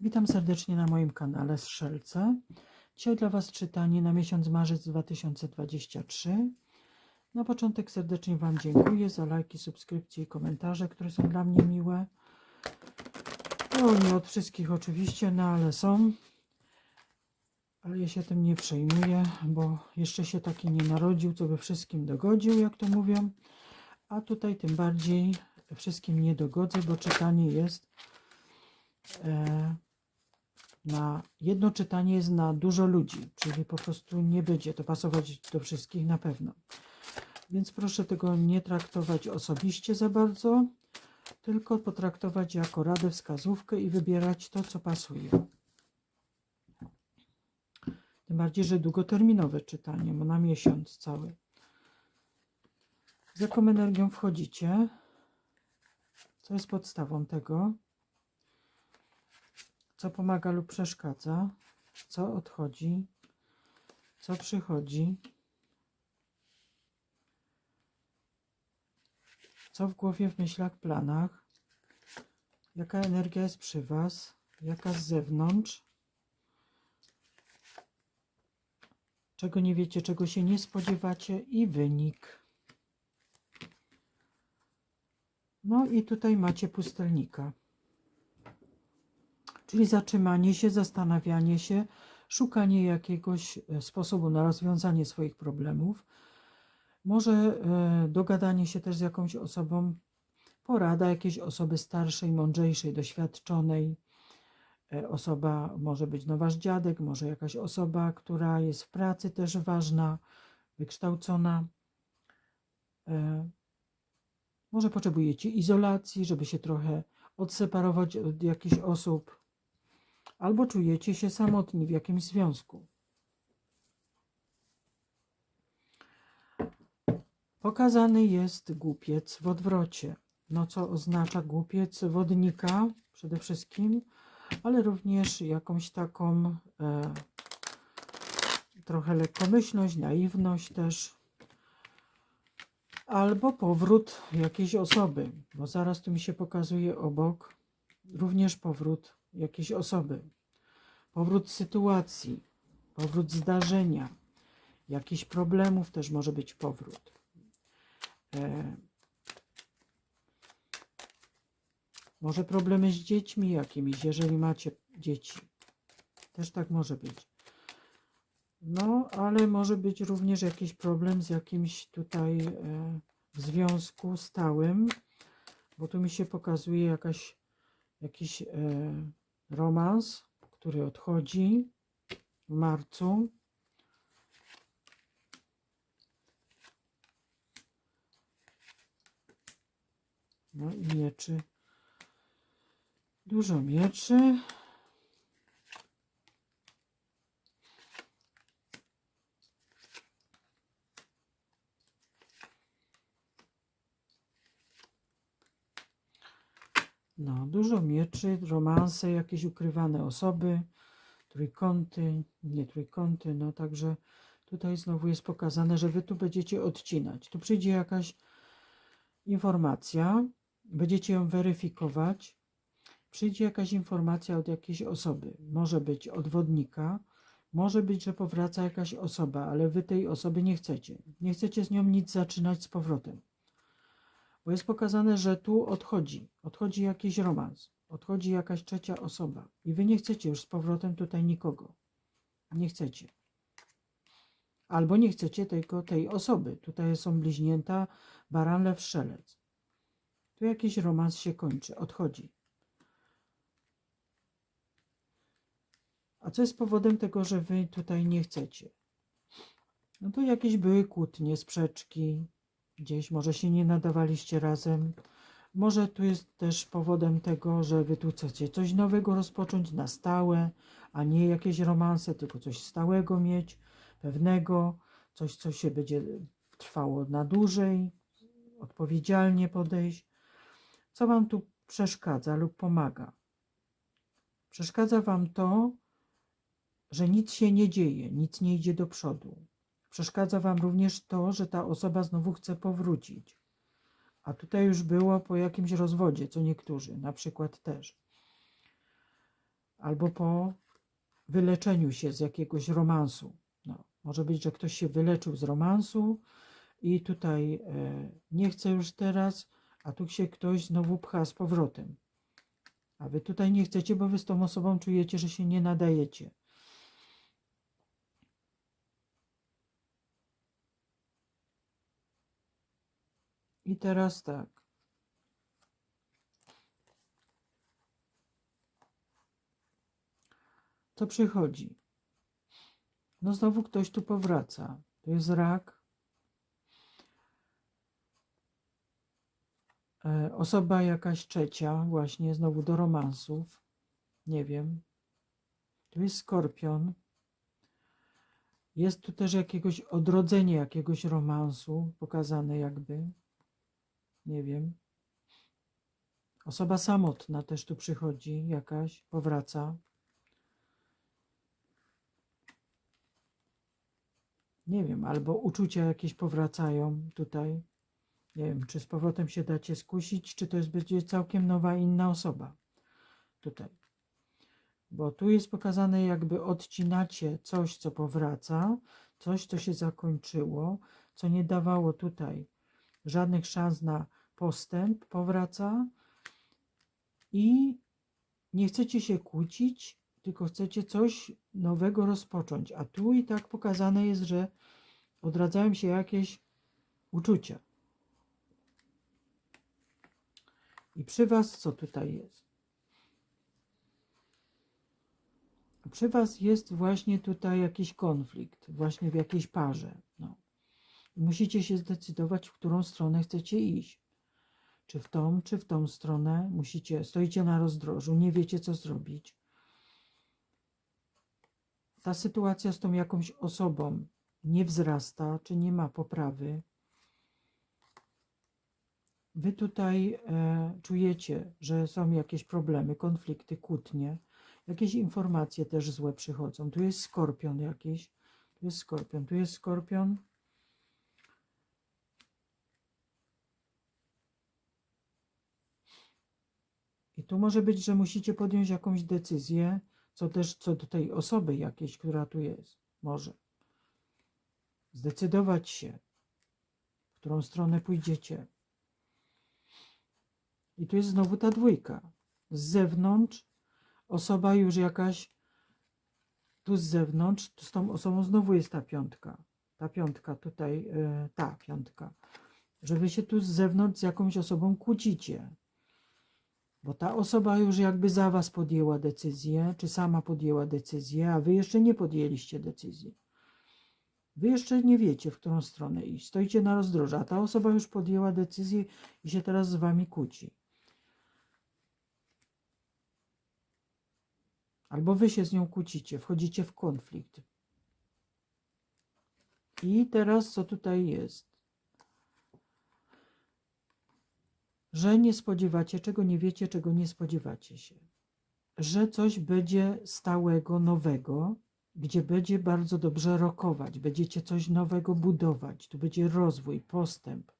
Witam serdecznie na moim kanale Strzelce. Dzisiaj dla Was czytanie na miesiąc marzec 2023. Na początek serdecznie Wam dziękuję za lajki, subskrypcje i komentarze, które są dla mnie miłe. No nie od wszystkich oczywiście, no ale są. Ale ja się tym nie przejmuję, bo jeszcze się taki nie narodził, co by wszystkim dogodził, jak to mówią. A tutaj tym bardziej wszystkim nie dogodzę, bo czytanie jest e, na jedno czytanie jest na dużo ludzi, czyli po prostu nie będzie to pasować do wszystkich na pewno. Więc proszę tego nie traktować osobiście za bardzo, tylko potraktować jako radę, wskazówkę i wybierać to, co pasuje. Tym bardziej, że długoterminowe czytanie, bo na miesiąc cały. Z jaką energią wchodzicie? Co jest podstawą tego? Co pomaga lub przeszkadza? Co odchodzi? Co przychodzi? Co w głowie, w myślach, planach? Jaka energia jest przy Was? Jaka z zewnątrz? Czego nie wiecie, czego się nie spodziewacie i wynik. No i tutaj macie pustelnika. Czyli zatrzymanie się, zastanawianie się, szukanie jakiegoś e, sposobu na rozwiązanie swoich problemów. Może e, dogadanie się też z jakąś osobą, porada jakiejś osoby starszej, mądrzejszej, doświadczonej. E, Osoba może być no wasz dziadek, może jakaś osoba, która jest w pracy też ważna, wykształcona. Może potrzebujecie izolacji, żeby się trochę odseparować od jakichś osób, albo czujecie się samotni w jakimś związku. Pokazany jest głupiec w odwrocie. No co oznacza głupiec wodnika przede wszystkim, ale również jakąś taką e, trochę lekkomyślność, naiwność też. Albo powrót jakiejś osoby, bo zaraz tu mi się pokazuje obok również powrót jakiejś osoby, powrót sytuacji, powrót zdarzenia, jakichś problemów też może być powrót. E, może problemy z dziećmi jakimiś, jeżeli macie dzieci. Też tak może być. No, ale może być również jakiś problem z jakimś tutaj e, w związku stałym, bo tu mi się pokazuje jakaś, jakiś e, romans, który odchodzi w marcu. No i mieczy. Dużo mieczy. No, mieczy, romanse, jakieś ukrywane osoby, trójkąty, nie trójkąty, no także tutaj znowu jest pokazane, że wy tu będziecie odcinać. Tu przyjdzie jakaś informacja, będziecie ją weryfikować, przyjdzie jakaś informacja od jakiejś osoby, może być od wodnika, może być, że powraca jakaś osoba, ale wy tej osoby nie chcecie. Nie chcecie z nią nic zaczynać z powrotem. Bo jest pokazane, że tu odchodzi, odchodzi jakiś romans, odchodzi jakaś trzecia osoba i wy nie chcecie już z powrotem tutaj nikogo. Nie chcecie. Albo nie chcecie tylko tej osoby. Tutaj są bliźnięta baran, lew, strzelec. Tu jakiś romans się kończy, odchodzi. A co jest powodem tego, że wy tutaj nie chcecie? No to jakieś były kłótnie, sprzeczki, gdzieś może się nie nadawaliście razem. Może tu jest też powodem tego, że wy tu chcecie coś nowego rozpocząć na stałe, a nie jakieś romanse, tylko coś stałego mieć, pewnego, coś, co się będzie trwało na dłużej, odpowiedzialnie podejść. Co wam tu przeszkadza lub pomaga? Przeszkadza wam to, że nic się nie dzieje, nic nie idzie do przodu. Przeszkadza Wam również to, że ta osoba znowu chce powrócić. A tutaj już było po jakimś rozwodzie, co niektórzy na przykład też. albo po wyleczeniu się z jakiegoś romansu. No, może być, że ktoś się wyleczył z romansu i tutaj e, nie chce już teraz, a tu się ktoś znowu pcha z powrotem. A wy tutaj nie chcecie, bo wy z tą osobą czujecie, że się nie nadajecie. Teraz tak. Co przychodzi? No znowu ktoś tu powraca. To jest rak. E, Osoba jakaś trzecia, właśnie znowu do romansów. Nie wiem. Tu jest skorpion. Jest tu też jakiegoś odrodzenie jakiegoś romansu, pokazane jakby. Nie wiem. Osoba samotna też tu przychodzi, jakaś, powraca. Nie wiem, albo uczucia jakieś powracają tutaj. Nie wiem, czy z powrotem się dacie skusić, czy to jest będzie całkiem nowa, inna osoba. Tutaj. Bo tu jest pokazane, jakby odcinacie coś, co powraca, coś, co się zakończyło, co nie dawało tutaj żadnych szans na postęp, powraca i nie chcecie się kłócić, tylko chcecie coś nowego rozpocząć. A tu i tak pokazane jest, że odradzają się jakieś uczucia. I przy Was co tutaj jest? Przy Was jest właśnie tutaj jakiś konflikt, właśnie w jakiejś parze. No. Musicie się zdecydować, w którą stronę chcecie iść. Czy w tą, czy w tą stronę. Musicie, stoicie na rozdrożu, nie wiecie, co zrobić. Ta sytuacja z tą jakąś osobą nie wzrasta, czy nie ma poprawy. Wy tutaj e, czujecie, że są jakieś problemy, konflikty, kłótnie. Jakieś informacje też złe przychodzą. Tu jest skorpion jakiś. Tu jest skorpion. Tu jest skorpion. I tu może być, że musicie podjąć jakąś decyzję, co też co do tej osoby jakiejś, która tu jest. Może. Zdecydować się, w którą stronę pójdziecie. I tu jest znowu ta dwójka. Z zewnątrz osoba już jakaś, tu z zewnątrz, z tą osobą znowu jest ta piątka. Ta piątka tutaj, yy, ta piątka. Że wy się tu z zewnątrz z jakąś osobą kłócicie. Bo ta osoba już jakby za was podjęła decyzję, czy sama podjęła decyzję, a wy jeszcze nie podjęliście decyzji. Wy jeszcze nie wiecie, w którą stronę iść. Stoicie na rozdrożu, a ta osoba już podjęła decyzję i się teraz z wami kłóci. Albo wy się z nią kłócicie, wchodzicie w konflikt. I teraz co tutaj jest? Że nie spodziewacie, czego nie wiecie, czego nie spodziewacie się. Że coś będzie stałego, nowego, gdzie będzie bardzo dobrze rokować, będziecie coś nowego budować, tu będzie rozwój, postęp,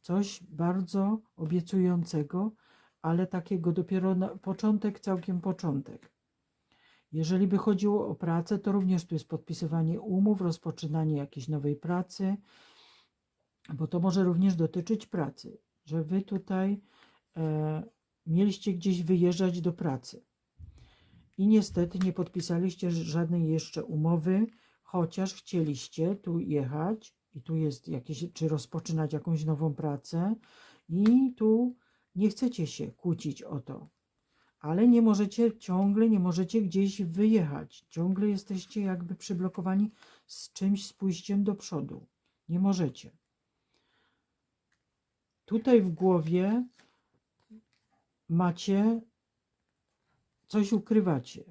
coś bardzo obiecującego, ale takiego dopiero na początek, całkiem początek. Jeżeli by chodziło o pracę, to również tu jest podpisywanie umów, rozpoczynanie jakiejś nowej pracy, bo to może również dotyczyć pracy, że wy tutaj e, mieliście gdzieś wyjeżdżać do pracy. I niestety nie podpisaliście żadnej jeszcze umowy, chociaż chcieliście tu jechać i tu jest jakieś, czy rozpoczynać jakąś nową pracę i tu nie chcecie się kłócić o to, ale nie możecie, ciągle nie możecie gdzieś wyjechać, ciągle jesteście jakby przyblokowani z czymś, z pójściem do przodu, nie możecie. Tutaj w głowie macie coś ukrywacie.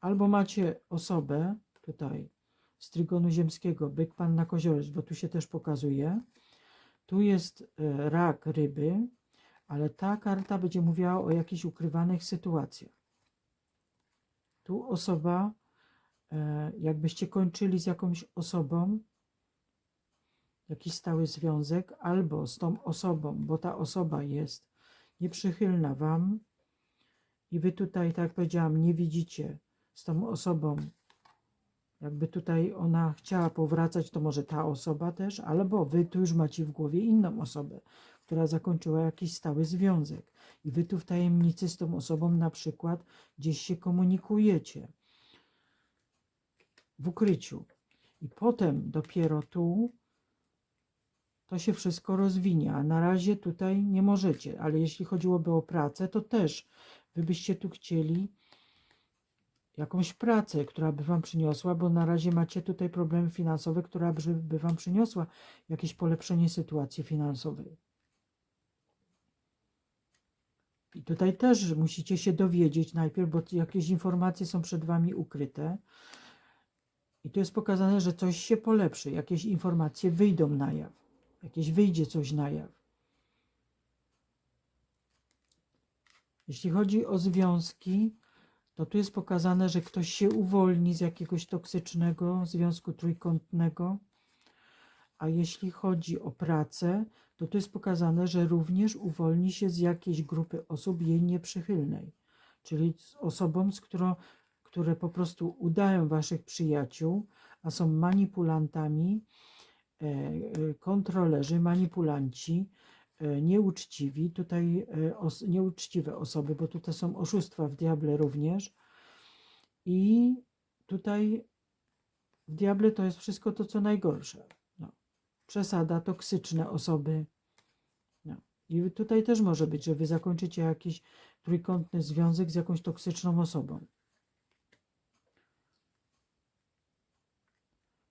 Albo macie osobę, tutaj z trygonu ziemskiego, byk pan na koziolec, bo tu się też pokazuje. Tu jest e, rak ryby, ale ta karta będzie mówiła o jakichś ukrywanych sytuacjach. Tu osoba, e, jakbyście kończyli z jakąś osobą, jakiś stały związek, albo z tą osobą, bo ta osoba jest nieprzychylna wam, i wy tutaj, tak jak powiedziałam, nie widzicie z tą osobą, jakby tutaj ona chciała powracać, to może ta osoba też, albo wy tu już macie w głowie inną osobę, która zakończyła jakiś stały związek. I wy tu w tajemnicy z tą osobą na przykład gdzieś się komunikujecie w ukryciu. I potem dopiero tu to się wszystko rozwinie, a na razie tutaj nie możecie. Ale jeśli chodziłoby o pracę, to też wy byście tu chcieli jakąś pracę, która by wam przyniosła, bo na razie macie tutaj problemy finansowe, która by- wam przyniosła jakieś polepszenie sytuacji finansowej. I tutaj też musicie się dowiedzieć najpierw, bo jakieś informacje są przed wami ukryte. I tu jest pokazane, że coś się polepszy, jakieś informacje wyjdą na jaw, jakieś wyjdzie coś na jaw. Jeśli chodzi o związki, to tu jest pokazane, że ktoś się uwolni z jakiegoś toksycznego związku trójkątnego. A jeśli chodzi o pracę, to tu jest pokazane, że również uwolni się z jakiejś grupy osób jej nieprzychylnej, czyli z osobą, z którą, które po prostu udają waszych przyjaciół, a są manipulantami, kontrolerzy, manipulanci, e, nieuczciwi, tutaj e, os, nieuczciwe osoby, bo tutaj są oszustwa w diable również. I tutaj w diable to jest wszystko to, co najgorsze. No. Przesada, toksyczne osoby. No. I tutaj też może być, że wy zakończycie jakiś trójkątny związek z jakąś toksyczną osobą.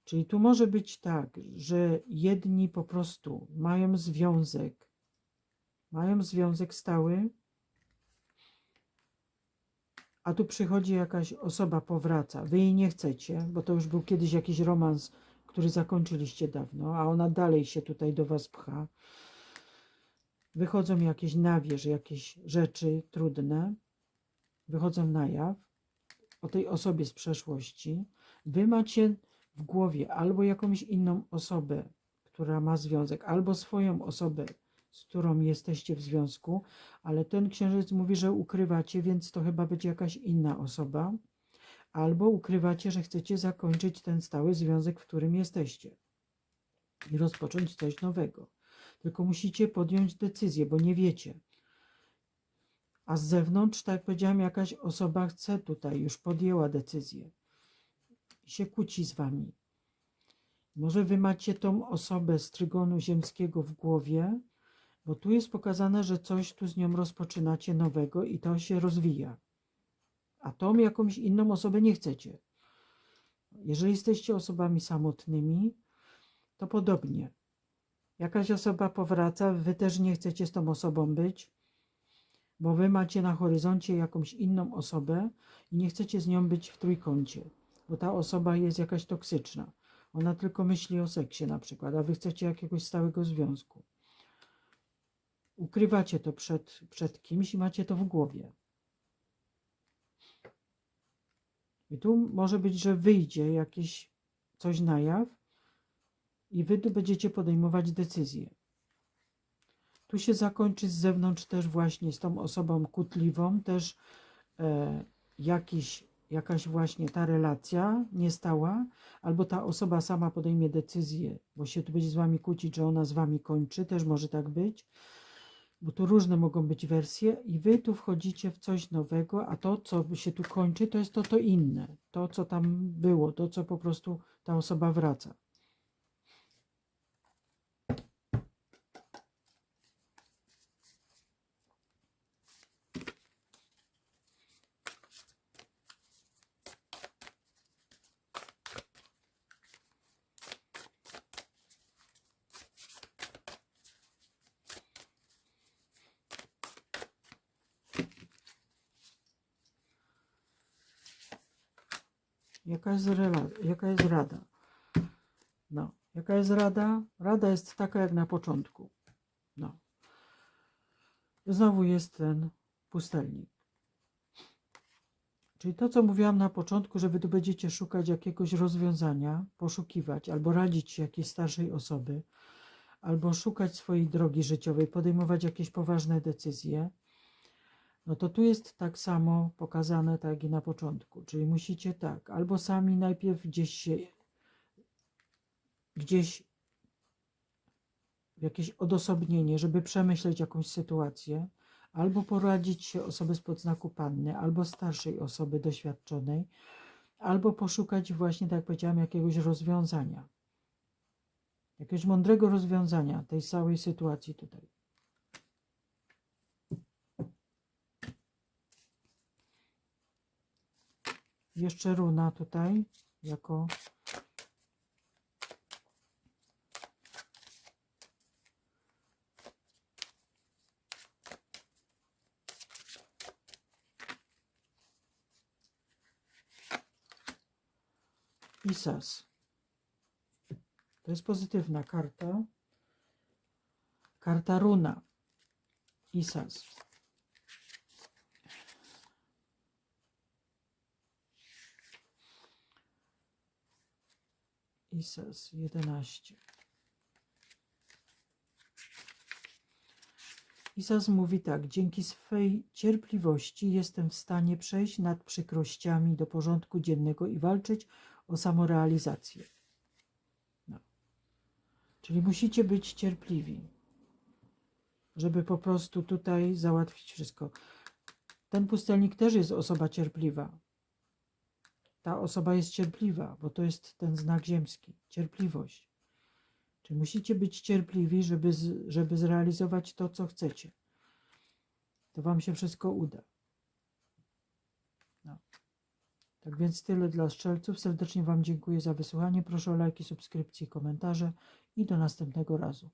Czyli tu może być tak, że jedni po prostu mają związek, mają związek stały, a tu przychodzi jakaś osoba, powraca. Wy jej nie chcecie, bo to już był kiedyś jakiś romans, który zakończyliście dawno, a ona dalej się tutaj do was pcha. Wychodzą jakieś na jakieś rzeczy trudne, wychodzą na jaw o tej osobie z przeszłości. Wy macie w głowie albo jakąś inną osobę, która ma związek, albo swoją osobę, z którą jesteście w związku, ale ten księżyc mówi, że ukrywacie, więc to chyba będzie jakaś inna osoba, albo ukrywacie, że chcecie zakończyć ten stały związek, w którym jesteście i rozpocząć coś nowego. Tylko musicie podjąć decyzję, bo nie wiecie. A z zewnątrz, tak jak powiedziałam, jakaś osoba chce tutaj, już podjęła decyzję się kłóci z wami. Może wy macie tą osobę z trygonu ziemskiego w głowie, bo tu jest pokazane, że coś tu z nią rozpoczynacie nowego i to się rozwija. A tą jakąś inną osobę nie chcecie. Jeżeli jesteście osobami samotnymi, to podobnie. Jakaś osoba powraca, wy też nie chcecie z tą osobą być, bo wy macie na horyzoncie jakąś inną osobę i nie chcecie z nią być w trójkącie, bo ta osoba jest jakaś toksyczna. Ona tylko myśli o seksie na przykład, a wy chcecie jakiegoś stałego związku. Ukrywacie to przed, przed kimś i macie to w głowie. I tu może być, że wyjdzie jakieś coś na jaw i wy tu będziecie podejmować decyzje. Tu się zakończy z zewnątrz też właśnie z tą osobą kłótliwą, też e, jakiś, jakaś właśnie ta relacja niestała, albo ta osoba sama podejmie decyzję, bo się tu będzie z wami kłócić, że ona z wami kończy, też może tak być, bo tu różne mogą być wersje i wy tu wchodzicie w coś nowego, a to, co się tu kończy, to jest to, to inne, to, co tam było, to, co po prostu ta osoba wraca. Jaka jest, jaka jest rada? No, jaka jest rada? Rada jest taka jak na początku. No. Znowu jest ten pustelnik. Czyli to, co mówiłam na początku, że wy tu będziecie szukać jakiegoś rozwiązania, poszukiwać albo radzić się jakiejś starszej osoby, albo szukać swojej drogi życiowej, podejmować jakieś poważne decyzje, No to tu jest tak samo pokazane, tak i na początku. Czyli musicie tak, albo sami najpierw gdzieś się, gdzieś w jakieś odosobnienie, żeby przemyśleć jakąś sytuację, albo poradzić się osoby spod znaku panny, albo starszej osoby doświadczonej, albo poszukać właśnie, tak jak powiedziałam, jakiegoś rozwiązania. Jakiegoś mądrego rozwiązania tej całej sytuacji tutaj. Jeszcze runa tutaj, jako Isas. To jest pozytywna karta. Karta runa. Isas. Isas 11. Isas mówi tak: Dzięki swej cierpliwości jestem w stanie przejść nad przykrościami do porządku dziennego i walczyć o samorealizację. No. Czyli musicie być cierpliwi, żeby po prostu tutaj załatwić wszystko. Ten pustelnik też jest osoba cierpliwa. Ta osoba jest cierpliwa, bo to jest ten znak ziemski cierpliwość. Czyli musicie być cierpliwi, żeby, żeby zrealizować to, co chcecie. To Wam się wszystko uda. No. Tak więc tyle dla strzelców. Serdecznie Wam dziękuję za wysłuchanie. Proszę o lajki, subskrypcje komentarze i do następnego razu.